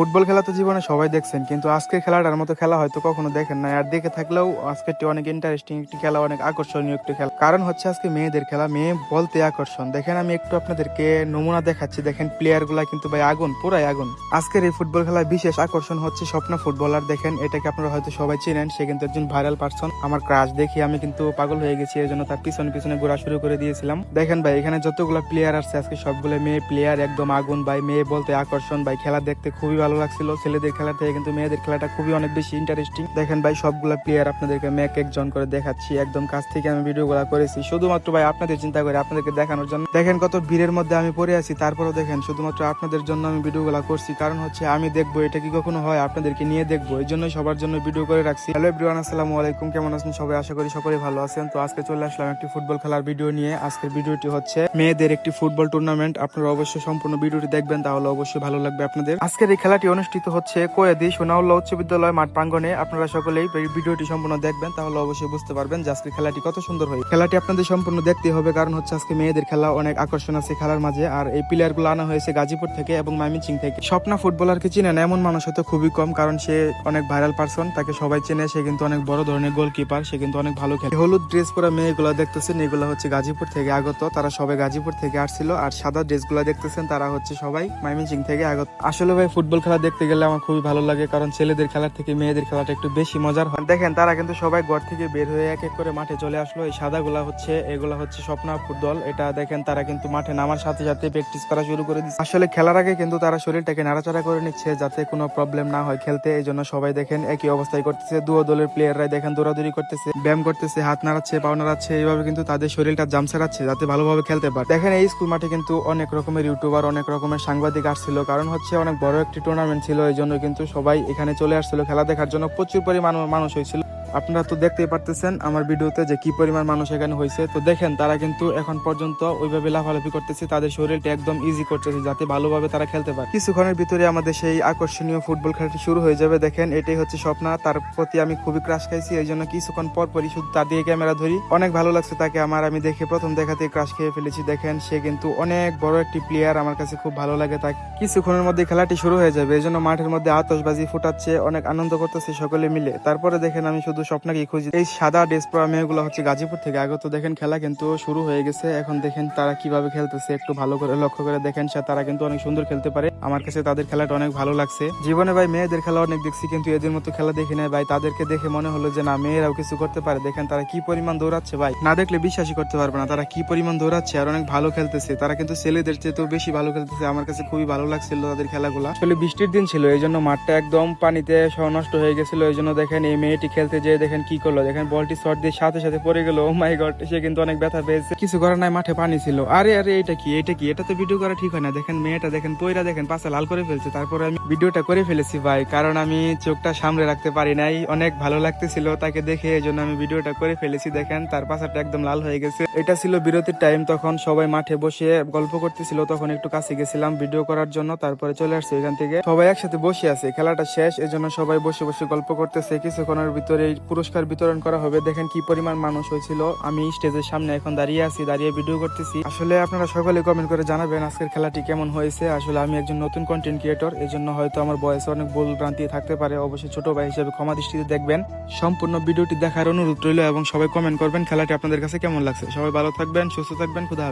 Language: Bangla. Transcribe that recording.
ফুটবল খেলা তো জীবনে সবাই দেখছেন, কিন্তু আজকের খেলাটার মতো খেলা হয়তো কখনো দেখেন না আর দেখে থাকলেও আজকেরটি অনেক ইন্টারেস্টিং একটি খেলা, অনেক আকর্ষণীয় একটি খেলা। কারণ হচ্ছে আজকে মেয়েদের খেলা, মেয়ে বলতে আকর্ষণ। দেখেন আমি একটু আপনাদেরকে নমুনা দেখাচ্ছি। দেখেন প্লেয়ারগুলা কিন্তু ভাই আগুন, পুরাই আগুন। আজকের এই ফুটবল খেলায় বিশেষ আকর্ষণ হচ্ছে স্বপ্ন ফুটবলার। দেখেন এটাকে আপনারা হয়তো সবাই চেনেন, সে কিন্তু একজন ভাইরাল পার্সন আমার ক্রাশ দেখি আমি কিন্তু পাগল হয়ে গেছি এর জন্য তার পিছনে পিছনে ঘোরা শুরু করে দিয়েছিলাম। দেখেন ভাই, এখানে যতগুলো প্লেয়ার আছে আজকে সবগুলো মেয়ে প্লেয়ার একদম আগুন। ভাই, মেয়ে বলতে আকর্ষণ। ভাই, খেলা দেখতে খুবই ভালো লাগছিল। ছেলেদের খেলা থেকে কিন্তু মেয়েদের খেলাটা খুবই অনেক বেশি ইন্টারেস্টিং দেখেন ভাই, সবগুলো প্লেয়ার আপনাদেরকে ম্যাক একজন করে দেখাচ্ছি। একদম কাছ থেকে আমি ভিডিও গুলা করেছি। শুধুমাত্র ভাই আপনাদের চিন্তা করে আপনাদেরকে দেখানোর জন্য। দেখেন কত ভিড়ের মধ্যে আমি পড়ে আছি। তারপরেও দেখেন, শুধুমাত্র আপনাদের জন্য আমি ভিডিও গুলা করছি। কারণ হচ্ছে আমি দেখব, এটা কি কখনো হয়? আপনাদেরকে নিয়ে দেখব। এই জন্য সবার জন্য ভিডিও করে রাখছি। হ্যালো এভরিওয়ান আসসালামু আলাইকুম। কেমন আছেন সবাই? আশা করি সকলেই ভালো আছেন। তো আজকে চলে আসলাম একটি ফুটবল খেলার ভিডিও নিয়ে। আজকের ভিডিওটি হচ্ছে মেয়েদের একটি ফুটবল টুর্নামেন্ট আপনারা অবশ্যই সম্পূর্ণ ভিডিওটি দেখবেন। তাহলে অবশ্যই ভালো লাগবে আপনাদের। আজকের এই খেলাটি অনুষ্ঠিত হচ্ছে কোয়েদি সোনাউল্লাহ উচ্চ বিদ্যালয় মাঠ প্রাঙ্গনে আপনারা সকলেই ভিডিওটি সম্পূর্ণ দেখবেন, তাহলে অবশ্যই বুঝতে পারবেন যে আজকে খেলাটি কত সুন্দর হয় খেলাটি আপনাদের সম্পূর্ণ দেখতে হবে, কারণ হচ্ছে আজকে মেয়েদের খেলা অনেক আকর্ষণ আছে খেলার মাঝে। আর এই প্লেয়ারগুলো আনা হয়েছে গাজীপুর থেকে এবং মাইমিনসিং থেকে। স্বপ্না ফুটবলারকে চিনেন এমন মানুষ হয়তো খুবই কম, কারণ সে অনেক ভাইরাল পার্সন তাকে সবাই চেনে, সে কিন্তু অনেক বড় ধরনের গোলকিপার সে কিন্তু অনেক ভালো খেলে। হলুদ ড্রেস পরা মেয়েগুলো দেখতেছেন, এগুলো হচ্ছে গাজীপুর থেকে আগত, তারা সবাই গাজীপুর থেকে আসছিল, আর সাদা ড্রেসগুলা দেখতেছেন, তারা হচ্ছে সবাই মাইমিনসিং থেকে আগত। আসলে ভাই ফুটবল খেলা দেখতে গেলে আমার খুবই ভালো লাগে, কারণ ছেলেদের খেলার থেকে মেয়েদের খেলাটা একটু বেশি মজার হয়। দেখেন, তারা কিন্তু সবাই ঘর থেকে বের হয়ে এক এক করে মাঠে চলে আসলো। এই সাদা গুলা হচ্ছে, এগুলা হচ্ছে স্বপ্না ফুটবল। এটা দেখেন, তারা কিন্তু মাঠে নামার সাথে সাথে প্র্যাকটিস করা শুরু করে দিচ্ছে। আসলে খেলার আগে কিন্তু তারা শরীরটাকে নাড়াচাড়া করে নিচ্ছে, যাতে কোনো প্রবলেম না হয় খেলতে। এই জন্য সবাই দেখেন, একই অবস্থায় করতেছে। দুও দলের প্লেয়াররাই দেখেন, দৌড়াদৌড়ি করতেছে, ব্যায়াম করতেছে, হাত নাড়াচ্ছে, পাও নাড়াচ্ছে, এইভাবে কিন্তু তাদের শরীরটা জামসারাচ্ছে যাতে ভালোভাবে খেলতে পারে। দেখেন, এই স্কুল মাঠে কিন্তু অনেক রকমের ইউটিউবার অনেক রকমের সাংবাদিক আসছিল। কারণ হচ্ছে, অনেক বড় একটি টুর্নামেন্ট ছিল, এই জন্য কিন্তু সবাই এখানে চলে আসছিল খেলা দেখার জন্য। প্রচুর পরিমাণ মানুষ হয়েছিল। আপনারা তো দেখতেই পারতেছেন আমার ভিডিওতে যে কি পরিমাণ মানুষ এখানে হয়েছে। তো দেখেন, তারা কিন্তু এখন পর্যন্ত ওইভাবে লাফালাফি করতেছে, তাদের শরীরটা একদম ইজি করতেছে যাতে ভালোভাবে তারা খেলতে পারে। কিছুক্ষণের ভিতরে আমাদের সেই আকর্ষণীয় ফুটবল খেলাটি শুরু হয়ে যাবে। দেখেন, এটাই হচ্ছে স্বপ্না, তার প্রতি আমি খুবই ক্রাশ খাইছি এই জন্য কিছুক্ষণ পর পরই শুধু তার দিয়ে ক্যামেরা ধরি। অনেক ভালো লাগছে তাকে, আমার আমি দেখে প্রথম দেখাতে ক্রাশ খেয়ে ফেলেছি। দেখেন, সে কিন্তু অনেক বড় একটি প্লেয়ার আমার কাছে খুব ভালো লাগে তাকে। কিছুক্ষণের মধ্যে খেলাটি শুরু হয়ে যাবে এই জন্য মাঠের মধ্যে আতশবাজি ফুটাচ্ছে, অনেক আনন্দ করতেছে সকলে মিলে। তারপরে দেখেন, আমি শুধু স্বপ্নকে খুঁজি। এই সাদা ড্রেস পরা মেয়েগুলো হচ্ছে গাজীপুর থেকে আগত। দেখেন খেলা কিন্তু শুরু হয়ে গেছে। এখন দেখেন তারা কীভাবে খেলতেছে। একটু ভালো করে লক্ষ্য করে দেখেন তারা কিন্তু অনেক সুন্দর খেলতে পারে। আমার কাছে তাদের খেলাটা অনেক ভালো লাগছে। জীবনে ভাই মেয়েদের খেলা অনেক দেখছি, কিন্তু এদের মতো খেলা দেখি নাই। ভাই, তাদেরকে দেখে মনে হলো যে, না, মেয়েরাও কিছু করতে পারে। দেখেন তারা কি পরিমাণ দৌড়াচ্ছে ভাই। না দেখলে বিশ্বাসই করতে পারবে না। তারা কি পরিমাণ দৌড়াচ্ছে আর অনেক ভালো খেলতেছে। তারা কিন্তু ছেলেদের চেয়েতেও বেশি ভালো খেলতেছে। আমার কাছে খুবই ভালো লাগছিল তাদের খেলাগুলো। আসলে বৃষ্টির দিন ছিল এই জন্য মাঠটা একদম পানিতে নষ্ট হয়ে গেছিল। এই জন্য দেখেন এই মেয়েটি খেলতে যেয়ে দেখেন কি করল, দেখেন বলটি শর্ট দিয়ে সাথে সাথে পড়ে গেল। মাই গড সে কিন্তু অনেক ব্যথা পেয়েছে। কিছু করার নাই, মাঠে পানি ছিল। আরে আরে, এটা কি? এটা কি? এটা তো ভিডিও করা ঠিক হয় না। দেখেন মেয়েটা, দেখেন পয়রা দেখেন পাশে লাল করে ফেলছে। তারপরে আমি ভিডিওটা করে ফেলেছি ভাই, কারণ আমি চোখটা সামনে রাখতে পারি নাই। অনেক ভালো লাগতেছিল তাকে দেখে, এই জন্য আমি ভিডিওটা করে ফেলেছি, দেখেন। তার পাশাটা একদম লাল হয়ে গেছে। এটা ছিল বিরতির টাইম তখন সবাই মাঠে বসে গল্প করতেছিল। তখন একটু কাছে গেছিলাম ভিডিও করার জন্য, তারপরে চলে আসছে এখান থেকে। সবাই একসাথে বসে আছে, খেলাটা শেষ। এজন্য সবাই বসে বসে গল্প করতেছে। কিছুক্ষণের ভিতরে পুরস্কার বিতরণ করা হবে। দেখেন কি পরিমাণ মানুষ হয়েছিল। আমি স্টেজের সামনে এখন দাঁড়িয়ে আছি, দাঁড়িয়ে ভিডিও করতেছি। আসলে আপনারা সকলে কমেন্ট করে জানাবেন আজকের খেলাটি কেমন হয়েছে। আসলে আমি একজন নতুন কন্টেন্ট ক্রিয়েটর এই জন্য হয়তো আমার বয়সে অনেক ভুল ভ্রান্তি থাকতে পারে। অবশ্যই ছোট ভাই হিসেবে ক্ষমা দৃষ্টিতে দেখবেন। সম্পূর্ণ ভিডিওটি দেখার অনুরোধ রইল এবং সবাই কমেন্ট করবেন খেলাটি আপনাদের কাছে কেমন লাগছে। সবাই ভালো থাকবেন, সুস্থ থাকবেন, খুদা।